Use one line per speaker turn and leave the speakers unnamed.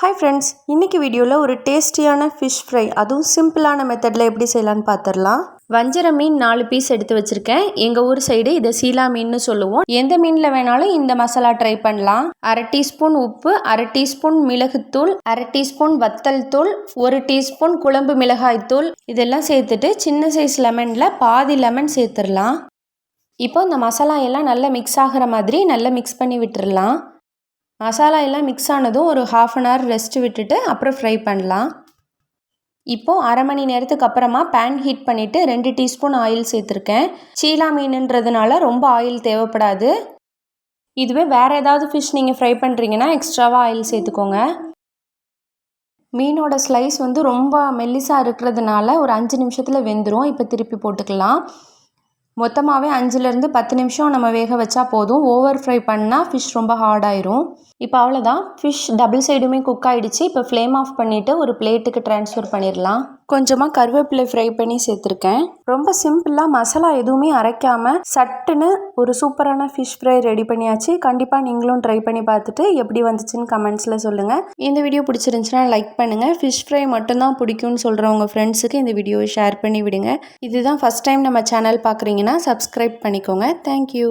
Hi friends இன்றைக்கி வீடியோவில் ஒரு டேஸ்டியான ஃபிஷ் ஃப்ரை அதுவும் சிம்பிளான மெத்தடில் எப்படி செய்யலான்னு பார்த்துடலாம் வஞ்சர மீன் நாலு பீஸ் எடுத்து வச்சுருக்கேன். எங்கள் ஊர் சைடு இதை சீலா மீன்னு சொல்லுவோம். எந்த மீனில் வேணாலும் இந்த மசாலா ட்ரை பண்ணலாம். அரை டீஸ்பூன் உப்பு அரை டீஸ்பூன் மிளகுத்தூள் அரை டீஸ்பூன் வத்தல் தூள் ஒரு டீஸ்பூன் குழம்பு மிளகாய் தூள். இதெல்லாம் சேர்த்துட்டு சின்ன சைஸ் லெமனில் பாதி லெமன் சேர்த்துடலாம். இப்போ இந்த மசாலா எல்லாம் நல்லா மிக்ஸ் ஆகிற மாதிரி நல்லா மிக்ஸ் பண்ணி விட்டுடலாம். மசாலா எல்லாம் மிக்ஸ் ஆனதும் ஒரு ஹாஃப் அன் ஹவர் ரெஸ்ட் விட்டுட்டு அப்புறம் ஃப்ரை பண்ணலாம். இப்போது அரை மணி நேரத்துக்கு அப்புறமா பேன் ஹீட் பண்ணிவிட்டு ரெண்டு டீஸ்பூன் ஆயில் சேர்த்துருக்கேன். சீலா மீனுன்றதுனால ரொம்ப ஆயில் தேவைப்படாது. இதுவே வேறு ஏதாவது ஃபிஷ் நீங்கள் ஃப்ரை பண்ணுறீங்கன்னா எக்ஸ்ட்ராவாக ஆயில் சேர்த்துக்கோங்க. மீனோட ஸ்லைஸ் வந்து ரொம்ப மெல்லிசாக இருக்கிறதுனால ஒரு அஞ்சு நிமிஷத்தில் வெந்துடும் இப்போ திருப்பி போட்டுக்கலாம். மொத்தமாகவே அஞ்சுலேருந்து பத்து நிமிஷம் நம்ம வேக வச்சா போதும். ஓவர் ஃப்ரை பண்ணால் ஃபிஷ் ரொம்ப ஹார்டாயிரும் இப்போ அவ்வளோதான் ஃபிஷ் டபுள் சைடுமே குக் ஆகிடுச்சு இப்போ ஃப்ளேம் ஆஃப் பண்ணிவிட்டு ஒரு பிளேட்டுக்கு ட்ரான்ஸ்ஃபர் பண்ணிடலாம் கொஞ்சமாக கருவேப்பிலை ஃப்ரை பண்ணி சேர்த்துருக்கேன். ரொம்ப சிம்பிளாக மசாலா எதுவுமே அரைக்காமல் சட்டுன்னு ஒரு சூப்பரான ஃபிஷ் ஃப்ரை ரெடி பண்ணியாச்சு. கண்டிப்பாக நீங்களும் ட்ரை பண்ணி பார்த்துட்டு எப்படி வந்துச்சுன்னு கமெண்ட்ஸில் சொல்லுங்கள் இந்த வீடியோ பிடிச்சிருந்துச்சுன்னா லைக் பண்ணுங்கள் ஃபிஷ் ஃப்ரை மட்டும்தான் பிடிக்கும்னு சொல்கிறவங்க ஃப்ரெண்ட்ஸுக்கு இந்த வீடியோவை ஷேர் பண்ணி விடுங்க. இதுதான் ஃபஸ்ட் டைம் நம்ம சேனல் பார்க்குறீங்கன்னா சப்ஸ்கிரைப் பண்ணிக்கோங்க. Thank you